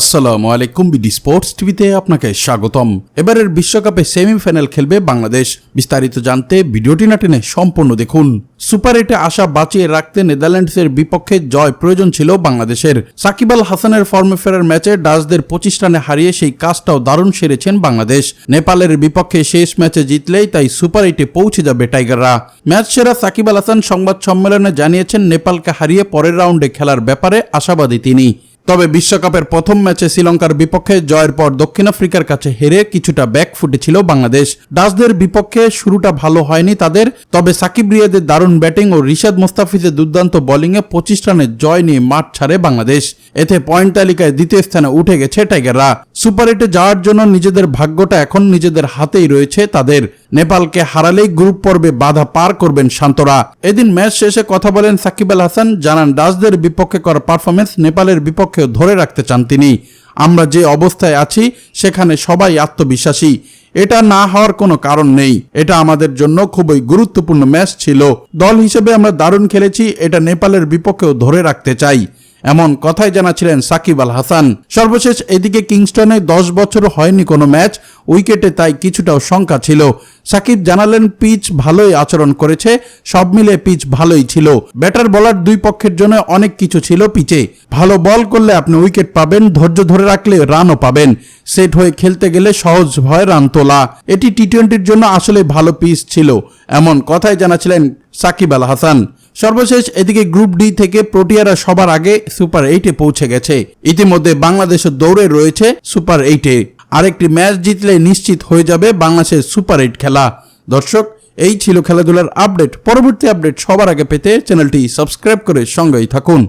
আসসালামু আলাইকুম BD sports টিভিতে আপনাকে স্বাগতম। এবারের বিশ্বকাপে সেমিফাইনাল খেলবে বাংলাদেশ। বিস্তারিত জানতে ভিডিওটি না টেনে সম্পূর্ণ দেখুন। সুপার এইটে আশা বাঁচিয়ে রাখতে নেদারল্যান্ডসের বিপক্ষে জয় প্রয়োজন ছিল বাংলাদেশের। সাকিব আল হাসানের ফর্মে ফেরার ম্যাচে ডাচদের পঁচিশ রানে হারিয়ে সেই কাজটাও দারুণ সেরেছেন বাংলাদেশ। নেপালের বিপক্ষে শেষ ম্যাচে জিতলেই তাই সুপার এইটে পৌঁছে যাবে টাইগাররা। ম্যাচ সেরা সাকিব আল হাসান সংবাদ সম্মেলনে জানিয়েছেন, নেপালকে হারিয়ে পরের রাউন্ডে খেলার ব্যাপারে আশাবাদী তিনি। তবে বিশ্বকাপের প্রথম ম্যাচে শ্রীলঙ্কার বিপক্ষে জয়ের পর দক্ষিণ আফ্রিকার কাছে হেরে কিছুটা ব্যাক ফুটেছিল বাংলাদেশ। ডাচদের বিপক্ষে শুরুটা ভালো হয়নি তাদের, তবে সাকিব রিয়াদের দারুণ ব্যাটিং ও রিশাদ মোস্তাফিজের দুর্দান্ত বোলিংয়ে পঁচিশ রানের জয় নিয়ে মাঠ ছাড়ে বাংলাদেশ। এতে পয়েন্ট তালিকায় দ্বিতীয় স্থানে উঠে গেছে টাইগাররা। সুপার এইটে যাওয়ার জন্য নিজেদের ভাগ্যটা এখন নিজেদের হাতেই রয়েছে তাদের। নেপালকে হারালেই গ্রুপ পর্বে বাধা পার করবেন শান্তরা। এদিন ম্যাচ শেষে কথা বলেন সাকিব আল হাসান, জানান ডাচদের বিপক্ষে করা পারফরমেন্স নেপালের বিপক্ষেও ধরে রাখতে চান তিনি। আমরা যে অবস্থায় আছি, সেখানে সবাই আত্মবিশ্বাসী। এটা না হওয়ার কোনো কারণ নেই। এটা আমাদের জন্য খুবই গুরুত্বপূর্ণ ম্যাচ ছিল। দল হিসেবে আমরা দারুণ খেলেছি, এটা নেপালের বিপক্ষেও ধরে রাখতে চাই। এমন কথাই জানাছিলেন সাকিব আল হাসান। সর্বশেষ এদিকে কিংস্টনে দশ বছর হয়নি কোনো ম্যাচ, উইকেটে তাই কিছুটাও শঙ্কা ছিল। সাকিব জানালেন, পিচ ভালোই আচরণ করেছে, সব মিলে পিচ ভালোই ছিল। ব্যাটার, বলার দুই পক্ষের জন্য অনেক কিছু ছিল পিচে। ভালো বল করলে আপনি উইকেট পাবেন, ধৈর্য ধরে রাখলে রানও পাবেন। সেট হয়ে খেলতে গেলে সহজ হয় রান তোলা। এটি টি টোয়েন্টির জন্য আসলে ভালো পিচ ছিল, এমন কথাই জানাছিলেন সাকিব আল হাসান। সর্বশেষ এদিকে গ্রুপ ডি থেকে প্রোটিয়ারা সবার আগে সুপার এইটে পৌঁছে গেছে। ইতিমধ্যে বাংলাদেশের দৌড়ে রয়েছে সুপার এইটে আরেকটি ম্যাচ জিতলে নিশ্চিত হয়ে যাবে বাংলাদেশের সুপার এইট খেলা। দর্শক, এই ছিল খেলাধুলার আপডেট। পরবর্তী আপডেট সবার আগে পেতে চ্যানেলটি সাবস্ক্রাইব করে সঙ্গেই থাকুন।